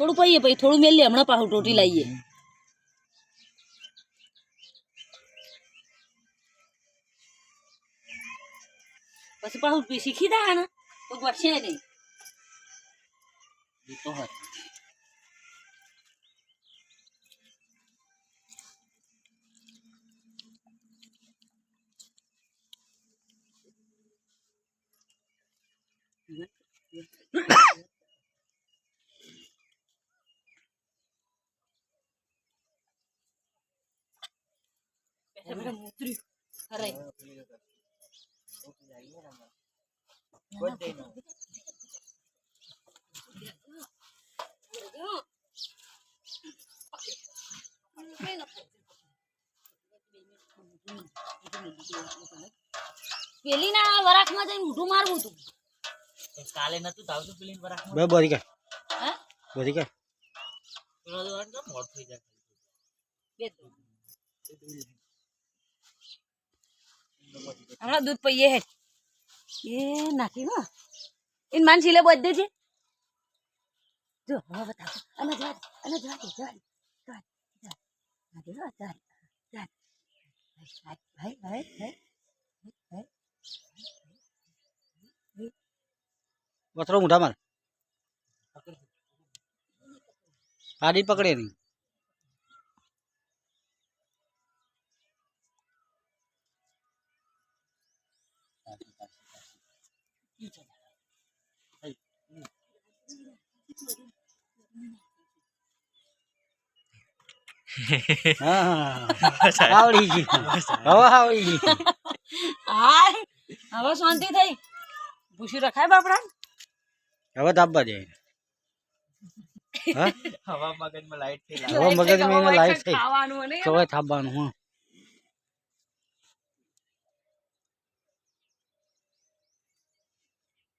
થોડું પહીએ પછી થોડું મેલીએ હમણાં પાછું ટોટી લાવીએ પછી પાછું પી- શીખી જાય ને તો ઘટશે નહીં એ તો હોય બેઠા પેલી વરાખમાં જઈને ઊઠું મારવું હતું કાલે નતું થાવ તો વરાખમાં બોરી કે હે બોરી કે પેલો થઈ જાય બે હમણાં દૂધ પૈયે હે એ નાખી માં ઇન માનસી લે બધે છે જો, હવે બતાવો. અને જવા અને જવા દે, જવા વથરો મૂઢા માર. પકડે નહીં આવડી ગઈ હવે આવડી ગઈ હાય હવે શાંતિ થઈ ભૂસી રખાય બાપડા હવે તાપવા જાય હા હવા મગજમાં લાઈટ થઈ હવે મગજમાં એને લાઈટ થઈ ખાવાનું અને તો હવે થાપવાનું હા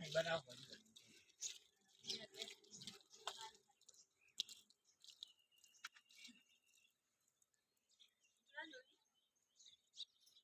Cái này.